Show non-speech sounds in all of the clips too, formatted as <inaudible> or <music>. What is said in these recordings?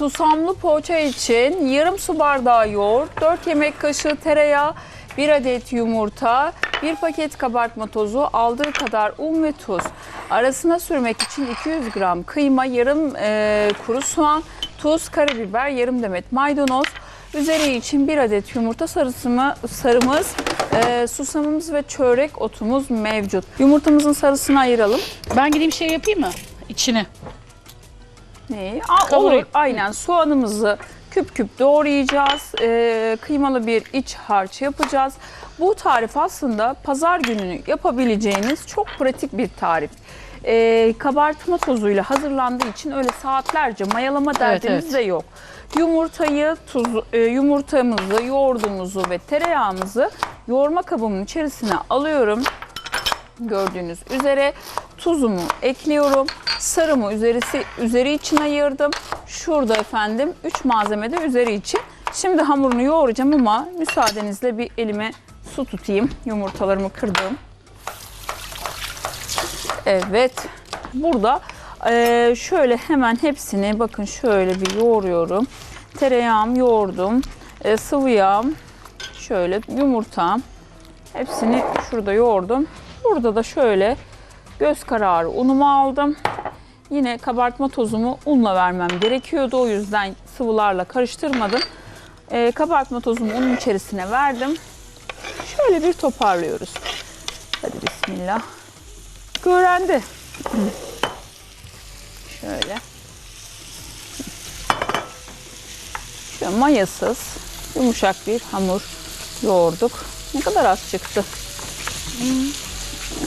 susamlı poğaça için yarım su bardağı yoğurt, 4 yemek kaşığı tereyağı, 1 adet yumurta, 1 paket kabartma tozu, aldığı kadar un ve tuz. Arasına sürmek için 200 gram kıyma, yarım e, kuru soğan, tuz, karabiber, yarım demet maydanoz. Üzeri için 1 adet yumurta sarısı mı, sarımız, e, susamımız ve çörek otumuz mevcut. Yumurtamızın sarısını ayıralım. Ben gideyim şey yapayım mı? İçine. Neyi? Aa, olur. Aynen soğanımızı küp küp doğrayacağız. Ee, kıymalı bir iç harç yapacağız. Bu tarif aslında pazar gününü yapabileceğiniz çok pratik bir tarif. Ee, kabartma tozuyla hazırlandığı için öyle saatlerce mayalama derdiniz evet. de yok. Yumurtayı, tuz, e, yumurtamızı, yoğurdumuzu ve tereyağımızı yoğurma kabımın içerisine alıyorum. Gördüğünüz üzere tuzumu ekliyorum. Sarımı üzerisi, üzeri için ayırdım. Şurada efendim 3 malzeme de üzeri için. Şimdi hamurunu yoğuracağım ama müsaadenizle bir elime su tutayım. Yumurtalarımı kırdım. Evet. Burada eee, şöyle hemen hepsini bakın şöyle bir yoğuruyorum. Tereyağım yoğurdum. Eee, sıvı yağım. Şöyle yumurtam. Hepsini şurada yoğurdum. Burada da şöyle göz kararı unumu aldım. Yine kabartma tozumu unla vermem gerekiyordu. O yüzden sıvılarla karıştırmadım. Ee, kabartma tozumu unun içerisine verdim. Şöyle bir toparlıyoruz. Hadi bismillah. Öğrendi. Şöyle. Şöyle mayasız, yumuşak bir hamur yoğurduk. Ne kadar az çıktı.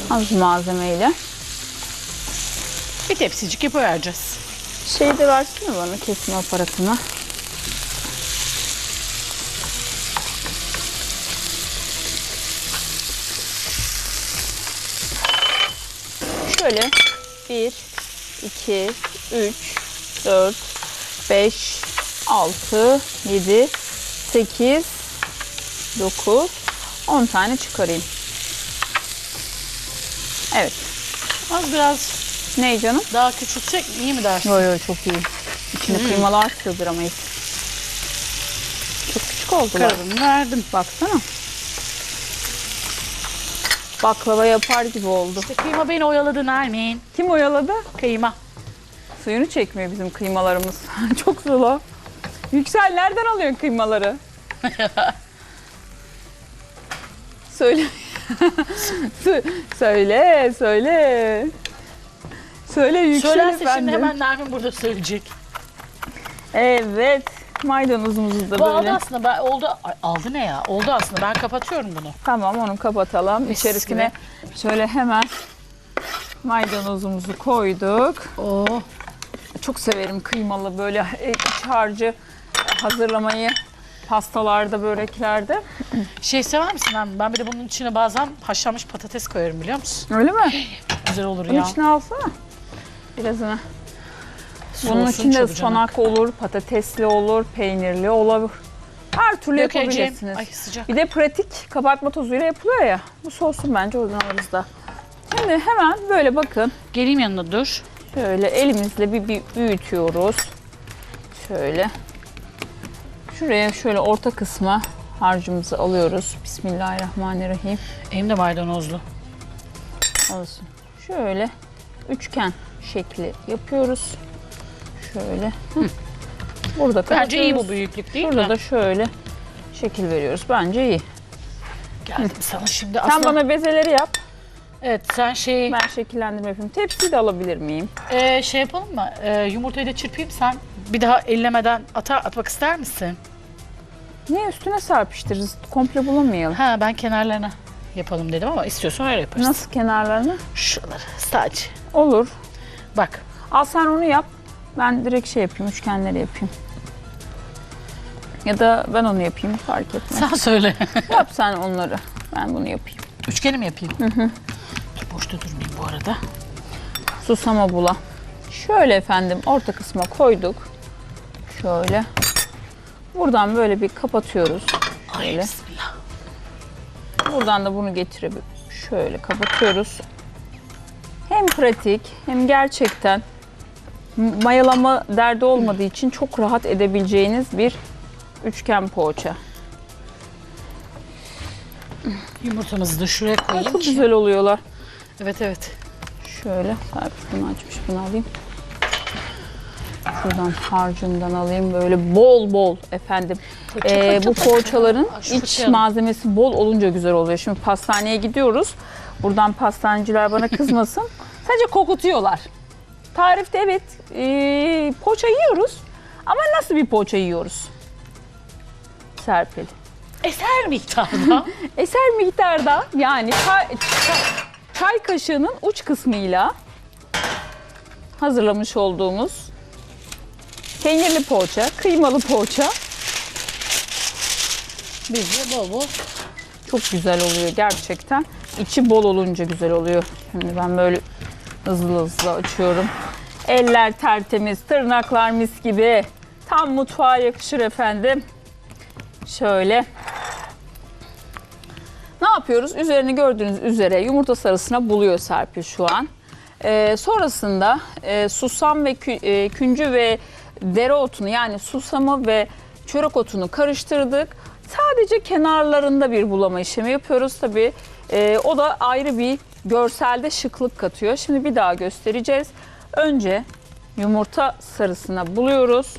Az malzemeyle. Bir tepsicik yapıvereceğiz. Şeyi de versene bana kesme aparatını. Şöyle 1, 2, 3, 4, 5, 6, 7, 8, 9, 10 tane çıkarayım. Evet. Az biraz Ne canım? daha küçültsek iyi mi dersin? Yo yo çok iyi. İçine kıymalar sığdıramayız. Çok küçük oldular. Kararını verdim. Baksana. Baklava yapar gibi oldu. İşte kıyma beni oyaladı Nermin. Kim oyaladı? Kıyma. Suyunu çekmiyor bizim kıymalarımız. <laughs> çok sulu. Yüksel nereden alıyorsun kıymaları? <laughs> söyle. Sö- <laughs> söyle, söyle. Söyle Yüksel Söylerse efendim. şimdi hemen Nermin burada söyleyecek. Evet. Maydanozumuzu da Bu aldı böyle. aslında. Ben, oldu. Ay, aldı ne ya? Oldu aslında. Ben kapatıyorum bunu. Tamam onu kapatalım. Mis İçerisine şöyle hemen maydanozumuzu koyduk. Oo. Çok severim kıymalı böyle e, iç harcı hazırlamayı pastalarda, böreklerde. <clears throat> Şey sever misin Nermin? Ben bir de bunun içine bazen haşlanmış patates koyarım biliyor musun? Öyle mi? Güzel olur Bunun ya. içine alsana. Birazını. Bunun Soğusun içinde çabucana. ıspanak olur, patatesli olur, peynirli olur. Her türlü Dökeceğim. yapabilirsiniz. Ay sıcak. Bir de pratik kabartma tozuyla yapılıyor ya. Bu soğusun bence o yüzden alırız da. Şimdi hemen böyle bakın. Geleyim yanına dur. Şöyle elimizle bir, bir büyütüyoruz. Şöyle. Şuraya şöyle orta kısma harcımızı alıyoruz. Bismillahirrahmanirrahim. Elim de maydanozlu. Alsın. Şöyle üçgen şekli yapıyoruz. Şöyle. Hı. Burada Bence iyi bu büyüklük değil Burada mi? da şöyle şekil veriyoruz. Bence iyi. Geldim sana şimdi. Sen Aslında, bana bezeleri yap. Evet sen şey Ben şekillendirme yapayım. Tepsiyi de alabilir miyim? e, şey yapalım mı? E, yumurtayı da çırpayım sen bir daha ellemeden atar atmak ister misin? Niye üstüne serpiştiririz? Komple bulamayalım. Ha ben kenarlarına yapalım dedim ama istiyorsan öyle yaparız. Nasıl kenarlarını? Şuraları sadece. Olur. Bak Al sen onu yap. Ben direkt şey yapayım, üçgenleri yapayım. Ya da ben onu yapayım, fark etmez. sen söyle. <laughs> Yap sen onları. Ben bunu yapayım. Üçgeni mi yapayım? Hı hı. Boşta durmayayım bu arada. Susama bula. Şöyle efendim orta kısma koyduk. Şöyle. Buradan böyle bir kapatıyoruz. Ay bismillah. Buradan da bunu getirip şöyle kapatıyoruz. Hem pratik hem gerçekten mayalama derdi olmadığı için çok rahat edebileceğiniz bir üçgen poğaça. Yumurtamızı da şuraya koyayım Çok ki. güzel oluyorlar. Evet evet. Şöyle bunu açmış bunu alayım. Şuradan harcından alayım böyle bol bol efendim. Ee, bu poğaçaların iç malzemesi bol olunca güzel oluyor. Şimdi pastaneye gidiyoruz. Buradan pastaneciler bana kızmasın. <laughs> Sadece kokutuyorlar. Tarifte evet ee, poğaça yiyoruz ama nasıl bir poğaça yiyoruz? Serpil. Eser miktarda. <laughs> Eser miktarda yani çay, çay, çay kaşığının uç kısmıyla hazırlamış olduğumuz peynirli poğaça, kıymalı poğaça Biz de bol bol. çok güzel oluyor gerçekten. İçi bol olunca güzel oluyor. Şimdi ben böyle hızlı hızlı açıyorum. Eller tertemiz, tırnaklar mis gibi. Tam mutfağa yakışır efendim. Şöyle. Ne yapıyoruz? Üzerini gördüğünüz üzere yumurta sarısına buluyor Serpil şu an. Ee, sonrasında e, susam ve kü- e, küncü ve dereotunu yani susamı ve çörek otunu karıştırdık. Sadece kenarlarında bir bulama işlemi yapıyoruz. Tabii e, o da ayrı bir görselde şıklık katıyor. Şimdi bir daha göstereceğiz. Önce yumurta sarısına buluyoruz.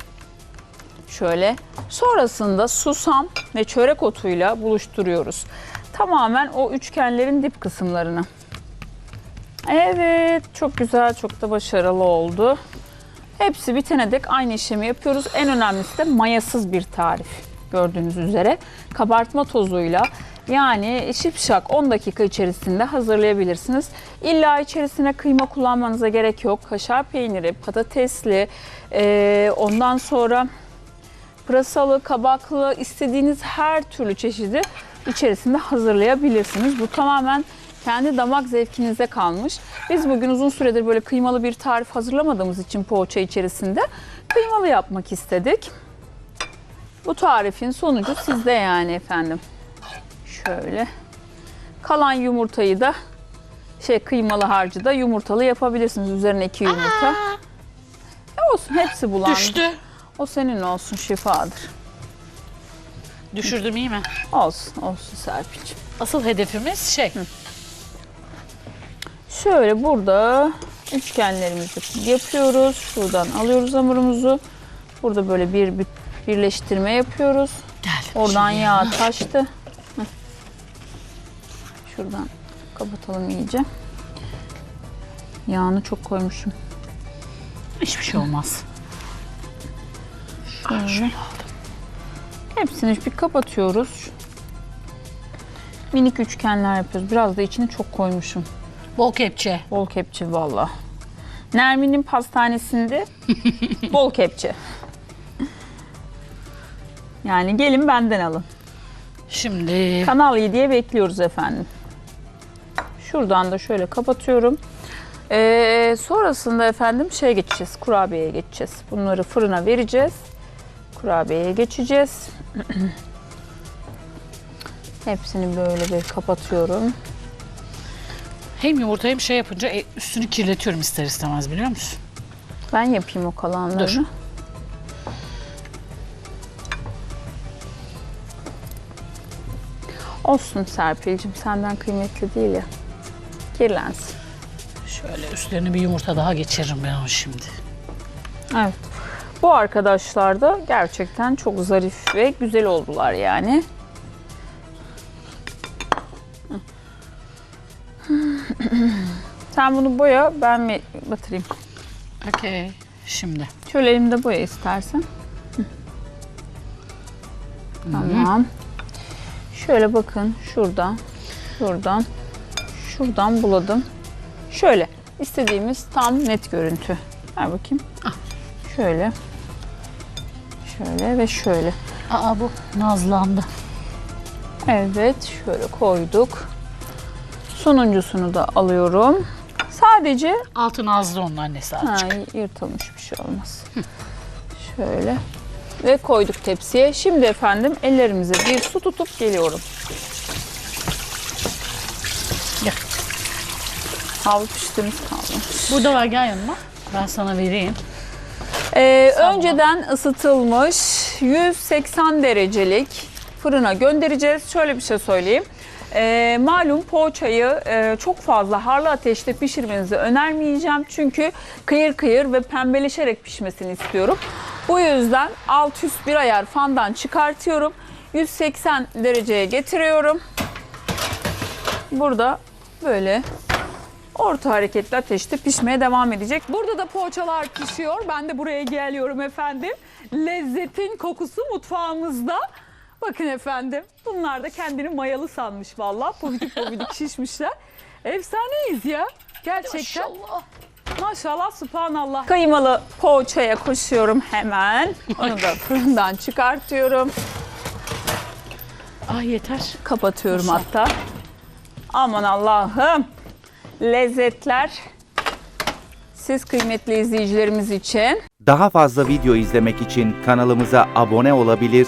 Şöyle. Sonrasında susam ve çörek otuyla buluşturuyoruz. Tamamen o üçgenlerin dip kısımlarını. Evet, çok güzel, çok da başarılı oldu. Hepsi bitene dek aynı işlemi yapıyoruz. En önemlisi de mayasız bir tarif. Gördüğünüz üzere kabartma tozuyla yani şipşak 10 dakika içerisinde hazırlayabilirsiniz. İlla içerisine kıyma kullanmanıza gerek yok. Kaşar peyniri, patatesli, eee, ondan sonra pırasalı, kabaklı istediğiniz her türlü çeşidi içerisinde hazırlayabilirsiniz. Bu tamamen kendi damak zevkinize kalmış. Biz bugün uzun süredir böyle kıymalı bir tarif hazırlamadığımız için poğaça içerisinde kıymalı yapmak istedik. Bu tarifin sonucu sizde yani efendim. Şöyle. Kalan yumurtayı da şey kıymalı harcı da yumurtalı yapabilirsiniz. Üzerine iki yumurta. E olsun hepsi bulandı. Düştü. O senin olsun şifadır. Düşürdüm iyi mi? Olsun, olsun Serpil'ciğim. Asıl hedefimiz şey. Şöyle burada üçgenlerimizi yapıyoruz. Şuradan alıyoruz hamurumuzu. Burada böyle bir bir- birleştirme yapıyoruz. Gel. Oradan Şimdi yağ taştı. Şuradan kapatalım iyice. Yağını çok koymuşum. Hiçbir şey olmaz. Şöyle. Hepsini bir kapatıyoruz. Minik üçgenler yapıyoruz. Biraz da içine çok koymuşum. Bol kepçe. Bol kepçe valla. Nermin'in pastanesinde <laughs> bol kepçe. Yani gelin benden alın. Şimdi Kanal 7'ye bekliyoruz efendim. Şuradan da şöyle kapatıyorum. Ee, sonrasında efendim şey geçeceğiz, kurabiyeye geçeceğiz. Bunları fırına vereceğiz. Kurabiyeye geçeceğiz. <clears throat> Hepsini böyle bir kapatıyorum. Hem yumurta hem şey yapınca e, üstünü kirletiyorum ister istemez biliyor musun? Ben yapayım o kalanları. Dur. Olsun Serpil'cim senden kıymetli değil ya. Kirlensin. Şöyle üstlerine bir yumurta daha geçiririm ben onu şimdi. Evet. Bu arkadaşlar da gerçekten çok zarif ve güzel oldular yani. Sen bunu boya, ben mi batırayım? Okey. Şimdi. Şöyle elimde boya istersen. Tamam. Şöyle bakın şuradan, şuradan, şuradan buladım. Şöyle istediğimiz tam net görüntü. Ver bakayım. Şöyle. Şöyle ve şöyle. Aa bu nazlandı. Evet şöyle koyduk. Sonuncusunu da alıyorum. Sadece Altı nazlı onun annesi ha, azıcık. yırtılmış bir şey olmaz. Şöyle ve koyduk tepsiye. Şimdi efendim ellerimize bir su tutup geliyorum. Gel. Havlu piştiğimiz kalmış. Burada var gel yanıma. Ben sana vereyim. Ee, önceden ısıtılmış 180 derecelik fırına göndereceğiz. Şöyle bir şey söyleyeyim. Ee, malum poğaçayı e, çok fazla harlı ateşte pişirmenizi önermeyeceğim. Çünkü kıyır kıyır ve pembeleşerek pişmesini istiyorum. Bu yüzden alt üst bir ayar fandan çıkartıyorum. 180 dereceye getiriyorum. Burada böyle orta hareketli ateşte pişmeye devam edecek. Burada da poğaçalar pişiyor. Ben de buraya geliyorum efendim. Lezzetin kokusu mutfağımızda. Bakın efendim bunlar da kendini mayalı sanmış valla. Pofidik pofidik <laughs> şişmişler. Efsaneyiz ya. Gerçekten. Maşallah subhanallah. Kıymalı poğaçaya koşuyorum hemen. Onu da fırından çıkartıyorum. Ah yeter. Kapatıyorum Maşallah. hatta. Aman Allah'ım. Lezzetler siz kıymetli izleyicilerimiz için. Daha fazla video izlemek için kanalımıza abone olabilir,